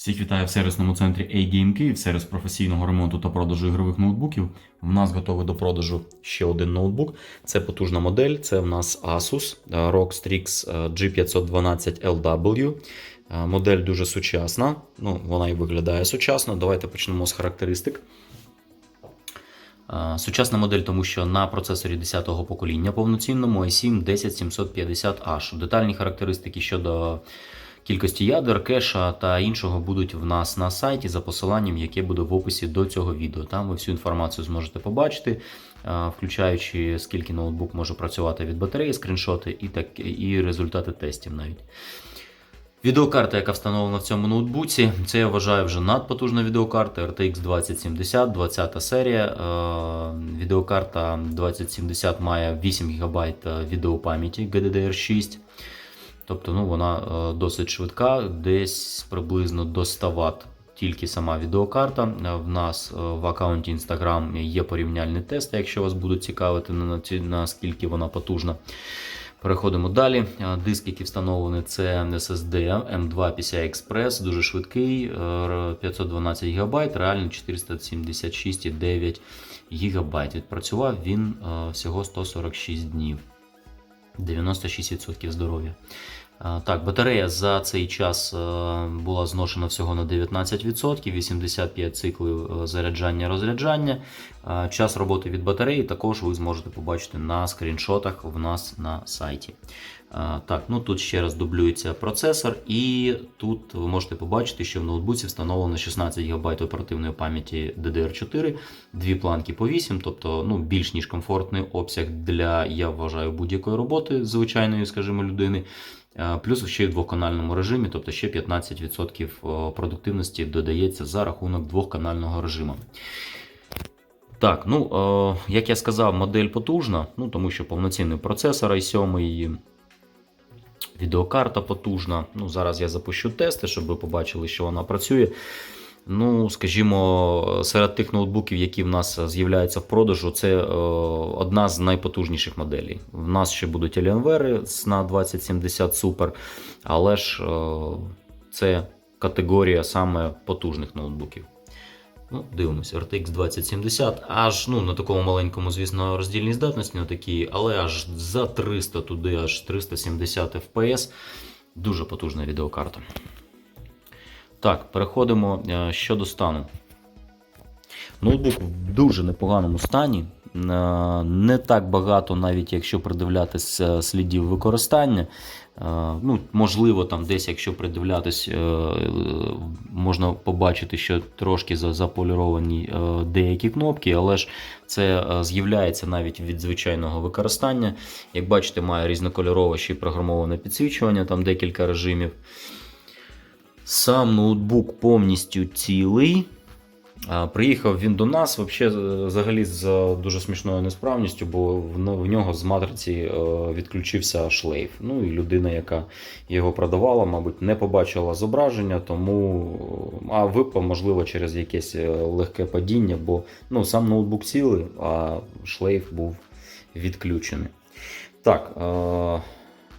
Всіх вітаю в сервісному центрі A-Game Kyiv, сервіс професійного ремонту та продажу ігрових ноутбуків. В нас готовий до продажу ще один ноутбук. Це потужна модель. Це в нас Asus е, ROG Strix е, G512LW. Е, Модель дуже сучасна. Ну, вона і виглядає сучасно. Давайте почнемо з характеристик. Сучасна модель, тому що на процесорі 10-го покоління повноцінному i7 10750H. Детальні характеристики щодо кількості ядер, кеша та іншого будуть в нас на сайті за посиланням, яке буде в описі до цього відео. Там ви всю інформацію зможете побачити, включаючи скільки ноутбук може працювати від батареї, скріншоти і, так, і результати тестів навіть. Відеокарта, яка встановлена в цьому ноутбуці, це я вважаю вже надпотужна відеокарта RTX 2070, 20 серія. Відеокарта 2070 має 8 ГБ відеопам'яті GDDR6. Тобто ну, вона е, досить швидка, десь приблизно до 100 Вт. Тільки сама відеокарта. Е, В нас е, в аккаунті Instagram є порівняльні тести, якщо вас будуть цікавити на- на- наскільки вона потужна. Переходимо далі. Диск, який встановлений, це SSD M2 PCI Express, дуже швидкий, е, 512 ГБ, реально 476,9 ГБ. Відпрацював він всього 146 днів. 96% здоров'я. Так, батарея за цей час е, була зношена всього на 19%, 85 циклів е, заряджання-розряджання. Е, Час роботи від батареї також ви зможете побачити на скріншотах в нас на сайті. Так, ну тут ще раз дублюється процесор, і тут ви можете побачити, що в ноутбуці встановлено 16 ГБ оперативної пам'яті DDR4, дві планки по 8, тобто ну, більш ніж комфортний обсяг для, я вважаю, будь-якої роботи звичайної, скажімо, людини. Е, Плюс ще й в двоканальному режимі, тобто ще 15% продуктивності додається за рахунок двохканального режиму. Так, ну, е, як я сказав, модель потужна, ну, тому що повноцінний процесор i7, відеокарта потужна. Ну, зараз я запущу тести, щоб ви побачили, що вона працює. Ну, скажімо, серед тих ноутбуків, які в нас з'являються в продажу, це е, одна з найпотужніших моделей. В нас ще будуть Alienware на 2070 Super, але ж е, це категорія саме потужних ноутбуків. Ну, дивимося, RTX 2070, аж ну, на такому маленькому, звісно, роздільній здатності, на такій, але аж за 300 туди, аж 370 FPS. Дуже потужна відеокарта. Так, переходимо е, щодо стану. Ноутбук в дуже непоганому стані. Е, Не так багато, навіть якщо придивлятись е, слідів використання. Ну, можливо, там десь, якщо придивлятись, можна побачити, що трошки заполіровані деякі кнопки, але ж це з'являється навіть від звичайного використання. Як бачите, має різнокольорове ще й програмоване підсвічування, там декілька режимів. Сам ноутбук повністю цілий. Приїхав він до нас е, взагалі з дуже смішною несправністю, бо в нього з матриці е, відключився шлейф. Ну і людина, яка його продавала, мабуть, не побачила зображення, тому е, а випав, можливо, через якесь легке падіння, бо ну, сам ноутбук цілий, а шлейф був відключений. Так.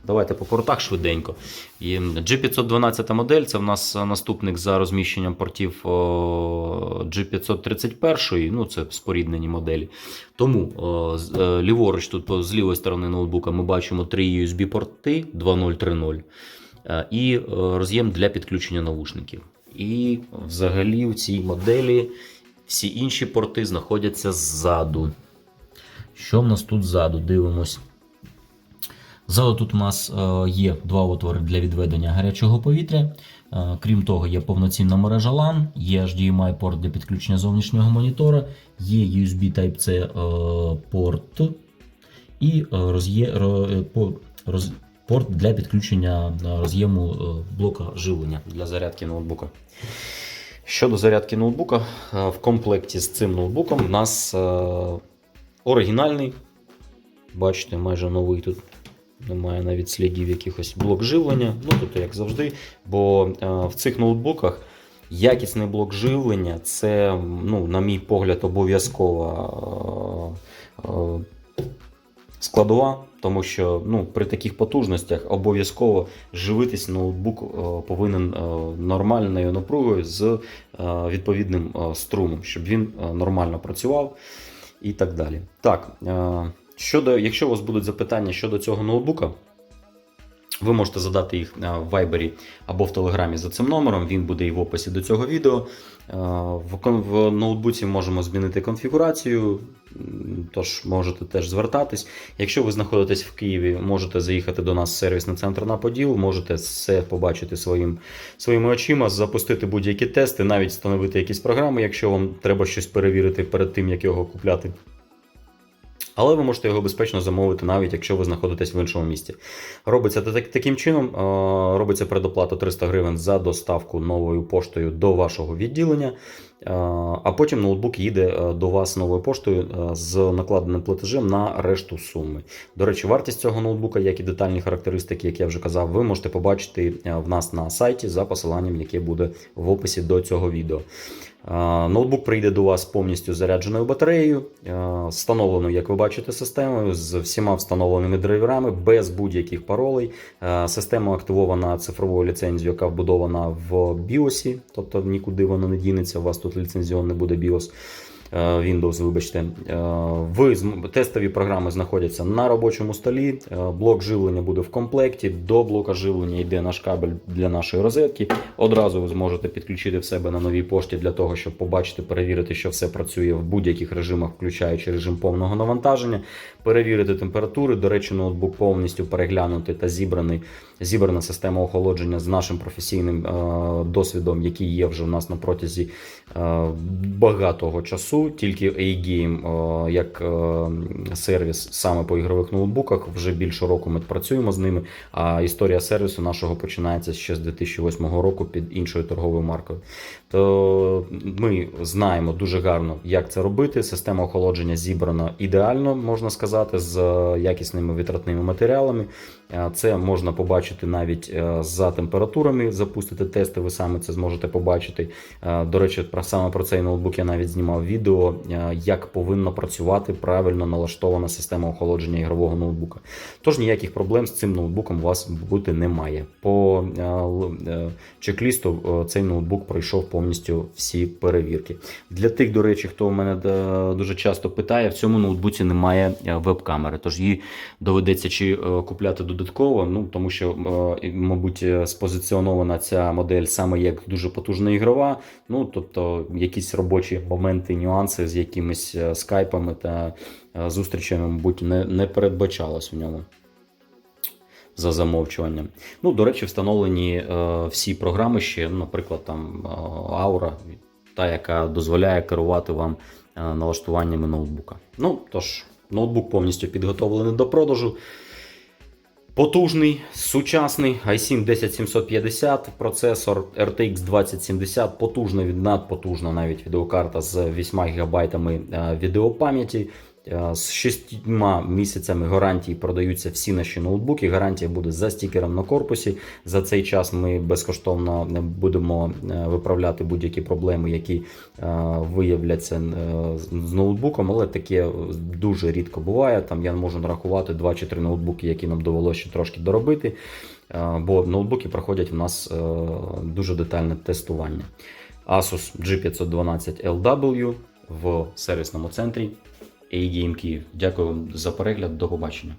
Давайте по портах швиденько. І G512 модель це в нас наступник за розміщенням портів G531, ну це споріднені моделі. Тому е, ліворуч, тут з лівої сторони ноутбука ми бачимо три USB-порти 2.0.3.0 е, і роз'єм для підключення навушників. І взагалі в цій моделі всі інші порти знаходяться ззаду. Що в нас тут ззаду? Дивимось. Ззаду тут у нас е, є два отвори для відведення гарячого повітря. Е, Крім того, є повноцінна мережа LAN, є HDMI порт для підключення зовнішнього монітора, є USB Type-C е, порт і порт для підключення роз'єму блока живлення для зарядки ноутбука. Щодо зарядки ноутбука, в комплекті з цим ноутбуком в нас оригінальний, бачите, майже новий тут немає навіть слідів якихось блок живлення. Ну, тобто, як завжди. Бо е, в цих ноутбуках якісний блок живлення це, ну, на мій погляд, обов'язкова е, е, складова, тому що ну, при таких потужностях обов'язково живитись ноутбук повинен нормальною напругою з відповідним струмом, щоб він нормально працював і так далі. Так, щодо, якщо у вас будуть запитання щодо цього ноутбука, ви можете задати їх е, в Viber або в Телеграмі за цим номером. Він буде і в описі до цього відео. Е, В, ноутбуці можемо змінити конфігурацію, тож можете теж звертатись. Якщо ви знаходитесь в Києві, можете заїхати до нас в сервісний центр на Поділ, можете все побачити своїм, своїми очима, запустити будь-які тести, навіть встановити якісь програми, якщо вам треба щось перевірити перед тим, як його купляти. Але ви можете його безпечно замовити, навіть якщо ви знаходитесь в іншому місті. Робиться так, таким чином: робиться предоплата 300 гривень за доставку новою поштою до вашого відділення. А потім ноутбук їде е, до вас новою поштою е, з накладеним платежем на решту суми. До речі, вартість цього ноутбука, як і детальні характеристики, як я вже казав, ви можете побачити е, в нас на сайті за посиланням, яке буде в описі до цього відео. Ноутбук прийде до вас повністю зарядженою батареєю, встановленою, як ви бачите, системою з всіма встановленими драйверами, без будь-яких паролей. Система активована цифровою ліцензією, яка вбудована в BIOS, тобто нікуди вона не дінеться. У вас тут ліцензіон не буде BIOS. Е, Windows, вибачте, Е, ви тестові програми знаходяться на робочому столі. Е, Блок живлення буде в комплекті. До блока живлення йде наш кабель для нашої розетки. Одразу ви зможете підключити в себе на новій пошті для того, щоб побачити, перевірити, що все працює в будь-яких режимах, включаючи режим повного навантаження, перевірити температури. До речі, ноутбук повністю переглянутий та зібраний. Зібрана система охолодження з нашим професійним е, досвідом, який є вже у нас на протязі е, багатого часу. Тільки A-Game е, як е, сервіс саме по ігрових ноутбуках. Вже більше року ми працюємо з ними. А історія сервісу нашого починається ще з 2008 року під іншою торговою маркою. То ми знаємо дуже гарно, як це робити. Система охолодження зібрана ідеально, можна сказати, з е, якісними витратними матеріалами. Е, Це можна побачити навіть е, за температурами. Запустити тести, ви саме це зможете побачити. Е, До речі, саме про цей ноутбук я навіть знімав відео, як повинна працювати правильно налаштована система охолодження ігрового ноутбука. Тож ніяких проблем з цим ноутбуком у вас бути немає. По чек-лісту цей ноутбук пройшов повністю всі перевірки. Для тих, до речі, хто у мене дуже часто питає, в цьому ноутбуці немає веб-камери, тож її доведеться чи купляти додатково, ну тому що, е, мабуть, е, спозиціонована ця модель саме як дуже потужна ігрова. Ну тобто якісь робочі моменти, нюанси з якимись е, скайпами та зустрічами, мабуть, не, не передбачалось у ньому. За замовчуванням. Ну, до речі, встановлені е, всі програми ще, наприклад, там Aura, та, яка дозволяє керувати вам е, налаштуваннями ноутбука. Ну, тож, ноутбук повністю підготовлений до продажу. Потужний, сучасний i7 10750, процесор RTX 2070, потужна від надпотужна навіть відеокарта з 8 ГБ е, відеопам'яті. Е, З 6 місяцями гарантії продаються всі наші ноутбуки. Гарантія буде за стікером на корпусі. За цей час ми безкоштовно будемо е, виправляти будь-які проблеми, які е, виявляться з- ноутбуком, але таке дуже рідко буває. Там я можу нарахувати 2 чи 3 ноутбуки, які нам довелося ще трошки доробити. Бо ноутбуки проходять у нас дуже детальне тестування. Asus G512 LW в сервісному центрі A-Game Київ. Дякую вам за перегляд. До побачення.